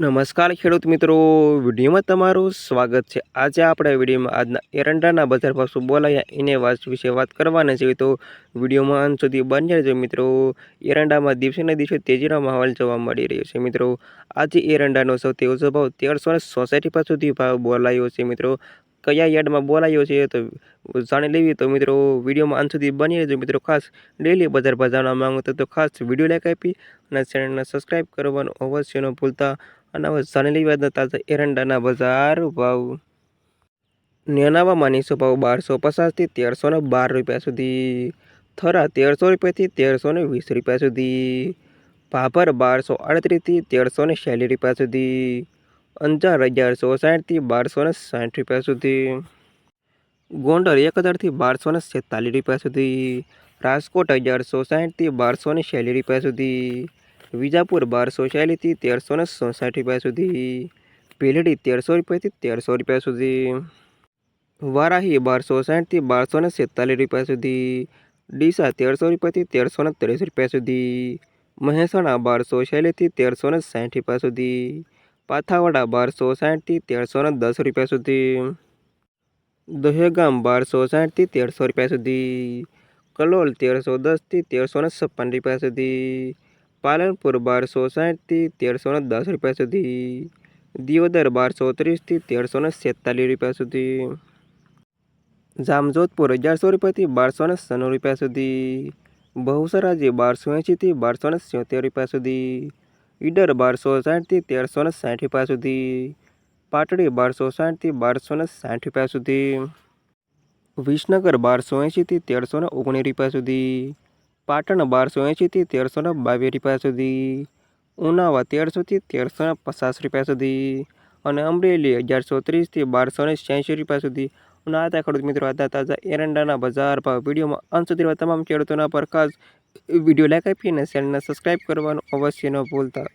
નમસ્કાર ખેડૂત મિત્રો. વિડીયોમાં તમારું સ્વાગત છે. આજે આપણે વિડીયોમાં આજના એરંડાના બજાર ભાવ શું બોલાયા એને વાત વિશે વાત કરવાના છે તો વિડીયોમાં અંત સુધી બન્યા રહેજો મિત્રો. એરંડામાં દિવસે ને દિવસે તેજીનો માહોલ જોવા મળી રહ્યો છે મિત્રો. આજે એરંડાનો સૌથી ઓછો ભાવ તેરસો ને સોસાયટી પર સુધી ભાવ બોલાયો છે મિત્રો. કયા યાર્ડમાં બોલાયો છે તો જાણી લેવી તો મિત્રો વિડીયોમાં અંત સુધી બની રહેજો મિત્રો. ખાસ ડેલી બજાર ભાવ જાણવા તો ખાસ વીડિયો લાઈક આપી અને ચેનલને સબસ્ક્રાઈબ કરવાનું અવશ્ય ન ભૂલતા. અને જાણી લેવી એરંડાના બજાર. ભાવ નેનાવા માનીસો ભાવ બારસો પચાસથી તેરસો બાર રૂપિયા સુધી. થરા તેરસો રૂપિયાથી તેરસો વીસ રૂપિયા સુધી. ભાભર બારસો આડત્રીસથી તેરસો ને છ્યાલીસ રૂપિયા સુધી. અંજાર અગિયારસો સાઠથી બારસો ને સાઠ રૂપિયા સુધી. ગોંડલ એક હજારથી બારસો ને રૂપિયા સુધી. રાજકોટ અગિયારસો સાઠથી બારસો ને રૂપિયા સુધી. વિજાપુર બારસો ચાલીસથી તેરસો ને સોસાઠ રૂપિયા સુધી, ભીલડી તેરસો રૂપિયાથી તેરસો રૂપિયા સુધી, વારાહી બારસો સાઠથી બારસો ને છેતાલીસ રૂપિયા સુધી, ડીસા તેરસો રૂપિયાથી તેરસો ને ત્રીસ રૂપિયા સુધી, મહેસાણા બારસો ચાલીસથી તેરસો ને સાઠ રૂપિયા સુધી, પાથાવાડા બારસો સાઠથી તેરસો ને દસ રૂપિયા સુધી, દહેગામ બારસો સાઠથી તેરસો રૂપિયા સુધી, કલોલ તેરસો દસથી તેરસો ને છપ્પન રૂપિયા સુધી પાલનપુર બારસો સાઠથી તેરસો ને દસ રૂપિયા સુધી. દિયોદર બારસો ત્રીસથી તેરસો ને છેતાલીસ રૂપિયા સુધી. જામજોધપુર અગિયારસો રૂપિયાથી બારસો ને સન્નું રૂપિયા સુધી. બહુસરાજી બારસો એંશીથી બારસો ને સિત્તેર રૂપિયા સુધી. ઈડર બારસો સાઠથી તેરસો ને સાઠ રૂપિયા સુધી. પાટડી બારસો સાઠથી બારસો ને સાઠ રૂપિયા સુધી. વિસનગર બારસો એંશીથી તેરસો ને ઓગણીસ રૂપિયા સુધી. પાટણ બારસો એંશીથી તેરસો ને બાવીસ રૂપિયા સુધી, ઉનાવા તેરસોથી તેરસો ને પચાસ રૂપિયા સુધી અને અમરેલી અગિયારસો ત્રીસથી બારસો ને છ્યાસી રૂપિયા સુધી. અને આ હતા ખેડૂત મિત્રો હતા તાજા એરંડાના બજાર ભાવ. વિડીયોમાં અંત સુધી તમામ ખેડૂતોના પર ખાસ વીડિયો લાઈક આપીને ચેનલને સબસ્ક્રાઈબ કરવાનું અવશ્ય ન ભૂલતા.